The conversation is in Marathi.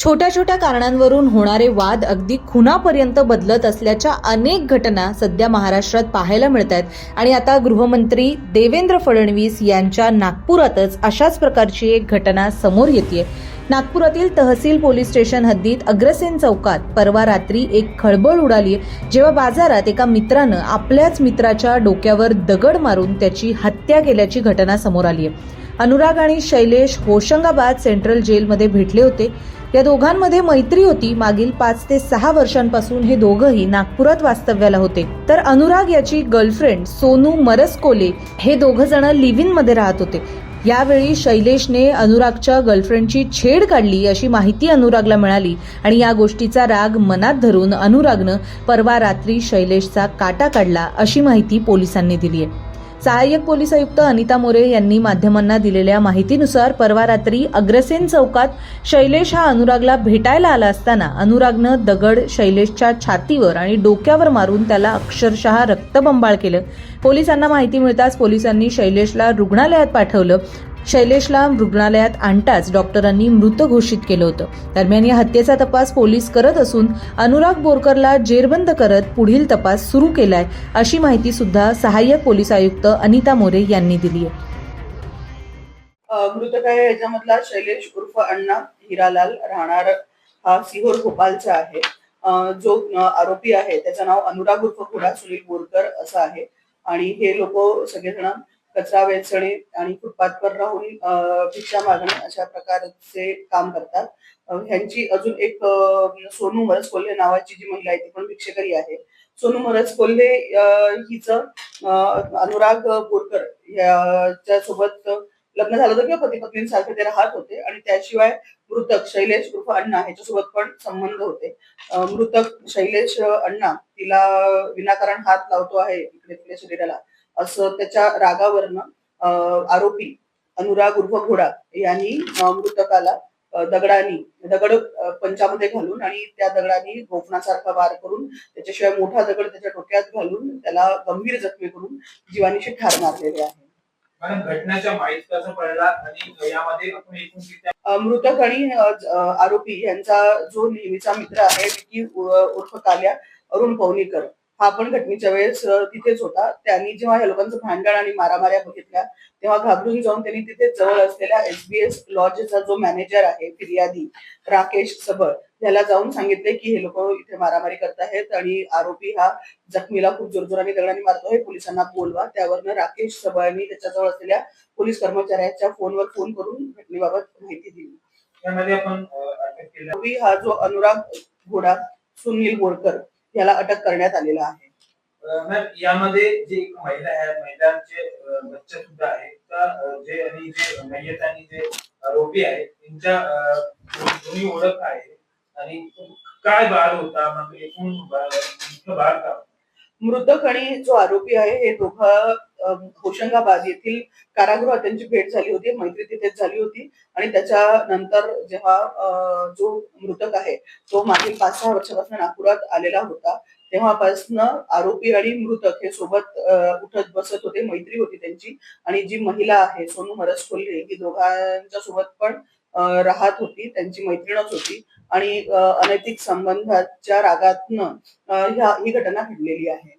छोट्या छोट्या कारणांवरून होणारे वाद अगदी खुनापर्यंत बदलत असल्याच्या अनेक घटना सध्या महाराष्ट्रात पाहायला मिळत आहेत आणि आता गृहमंत्री देवेंद्र फडणवीस यांच्या नागपुरातच अशाच प्रकारची एक घटना समोर येते नागपुरातील तहसील पोलीस स्टेशन हद्दीत अग्रसेन चौकात परवा रात्री एक खळबळ उडाली जेव्हा बाजारात एका मित्रानं आपल्याच मित्राच्या डोक्यावर दगड मारून त्याची हत्या केल्याची घटना समोर आली आहे अनुराग आणि शैलेश होशंगाबाद सेंट्रल जेलमध्ये भेटले होते. या दोघांमध्ये मैत्री होती. मागील पाच ते सहा वर्षांपासून हे दोघंही नागपुरात वास्तव्याला होते. तर अनुराग याची गर्लफ्रेंड सोनू मरसकोले हे दोघं जण लिव्ह इनमध्ये राहत होते. यावेळी शैलेशने अनुरागच्या गर्लफ्रेंडची छेड काढली अशी माहिती अनुरागला मिळाली आणि या गोष्टीचा राग मनात धरून अनुरागनं परवा रात्री शैलेशचा काटा काढला अशी माहिती पोलिसांनी दिली आहे. सहाय्यक पोलीस आयुक्त अनिता मोरे यांनी माध्यमांना दिलेल्या माहितीनुसार परवा रात्री अग्रसेन चौकात शैलेश हा अनुरागला भेटायला आला असताना अनुरागनं दगड शैलेशच्या छातीवर आणि डोक्यावर मारून त्याला अक्षरशः रक्तबंबाळ केलं. पोलिसांना माहिती मिळताच पोलिसांनी शैलेशला रुग्णालयात पाठवलं. शैलेशला रुग्णालयात आणताच डॉक्टरांनी मृत घोषित केलं होतं. दरम्यान या हत्येचा तपास पोलीस करत असून अनुराग बोरकरला जेरबंद करत पुढील तपास सुरू केलाय अशी माहिती सुद्धा सहाय्यक पोलीस आयुक्त अनिता मोरे यांनी दिली आहे. अ, मृतक आहे याच्यामधला शैलेश उर्फ अण्णा हिरालाल राहणार हा सिहोर भोपालचा आहे. जो आरोपी आहे त्याचं नाव अनुराग उर्फ घोडा सुनील बोरकर असं आहे. आणि हे लोक सगळेजण कचरा वेचणे आणि फुटपाथवर राहून भिक्षा मागणे अशा प्रकारचे काम करतात. ह्यांची अजून एक सोनू मरस कोल्हे नावाची जी महिला आहे ती पण भिक्षेकरी आहे. सोनू मरस कोल्हे अ, हिचं अ, अनुराग बोरकर याच्या सोबत लग्न झालं होतं किंवा पती पत्नींसारखे ते राहत होते आणि त्याशिवाय मृतक शैलेश उर्फ अण्णा ह्याच्यासोबत पण संबंध होते. मृतक शैलेश अण्णा तिला विनाकारण हात लावतो आहे इकडे तिच्या शरीराला. असं त्याच्या रागावरनं आरोपी अनुराग उर्फ घोडा यांनी मृतकाला दगडानी दगड पंचामध्ये घालून आणि त्या दगडानी गोफणासारखा वार करून त्याच्याशिवाय मोठा दगड त्याच्या डोक्यात घालून त्याला गंभीर जखमी करून जीवानीशी ठार मारलेले आहे. मृतक आणि आरोपी यांचा जो नेहमीचा मित्र आहे विकी उर्फ काल्या अरुण पवनीकर हा पण घटनेच्या वेळेस तिथेच होता. त्यांनी जेव्हा या लोकांचं भांडण आणि मारामाऱ्या बघितल्या तेव्हा घाबरून जाऊन त्यांनी तिथे जवळ असलेल्या एसबीएस लॉजचा जो मॅनेजर आहे फिर्यादी राकेश सबळ याला जाऊन सांगितले की हे लोक इथे मारामारी करत आहेत आणि आरोपी हा जखमीला खूप जोरजोराने दगडाने मारतोय पोलिसांना बोलवा. त्यावरनं राकेश सबळनी त्याच्याजवळ असलेल्या पोलीस कर्मचाऱ्याच्या फोनवर फोन करून घटनेबाबत माहिती दिली. आपण हा जो अनुराग घोडा सुनील बोरकर याला अटक करण्यात आलेला आहे. मॅम यामध्ये जी एक महिला आहे महिलांचे बच्चे सुद्धा आहे तर जे आणि जे मयत आणि जे आरोपी आहे त्यांच्या जुनी ओळख आहे. आणि काय बाळ होता मग एकूण मुख्य बाळ का? मृतक आणि जो आरोपी आहे हे दोघं होशंगाबाद येथील कारागृहात त्यांची भेट झाली होती मैत्री तिथेच झाली होती. आणि त्याच्यानंतर जेव्हा जो मृतक आहे तो मागील पाच सहा वर्षापासून नागपुरात आलेला होता तेव्हापासनं आरोपी आणि मृतक हे सोबत उठत बसत होते मैत्री होती त्यांची. आणि जी महिला आहे सोनू हरस कोल्हे ही दोघांच्या सोबत पण राहत होती त्यांची मैत्रीणच होती. आणि अनैतिक संबंधाच्या रागातनं ह्या ही घटना घडलेली आहे.